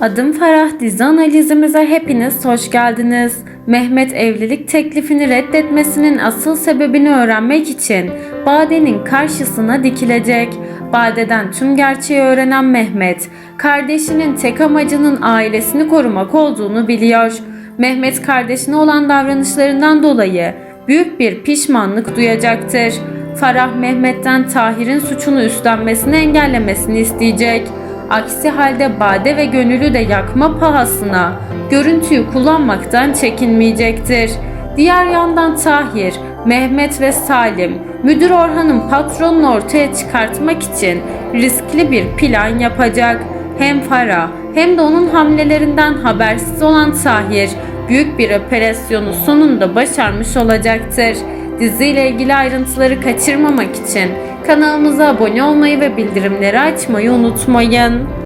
Adım Farah dizi analizimize hepiniz hoş geldiniz. Mehmet evlilik teklifini reddetmesinin asıl sebebini öğrenmek için Bade'nin karşısına dikilecek. Bade'den tüm gerçeği öğrenen Mehmet, kardeşinin tek amacının ailesini korumak olduğunu biliyor. Mehmet kardeşine olan davranışlarından dolayı büyük bir pişmanlık duyacaktır. Farah Mehmet'ten Tahir'in suçunu üstlenmesini engellemesini isteyecek. Aksi halde Bade ve Gönül'ü de yakma pahasına görüntüyü kullanmaktan çekinmeyecektir. Diğer yandan Tahir, Mehmet ve Salim, Müdür Orhan'ın patronunu ortaya çıkartmak için riskli bir plan yapacak. Hem Farah hem de onun hamlelerinden habersiz olan Tahir büyük bir operasyonu sonunda başarmış olacaktır. Diziyle ilgili ayrıntıları kaçırmamak için kanalımıza abone olmayı ve bildirimleri açmayı unutmayın.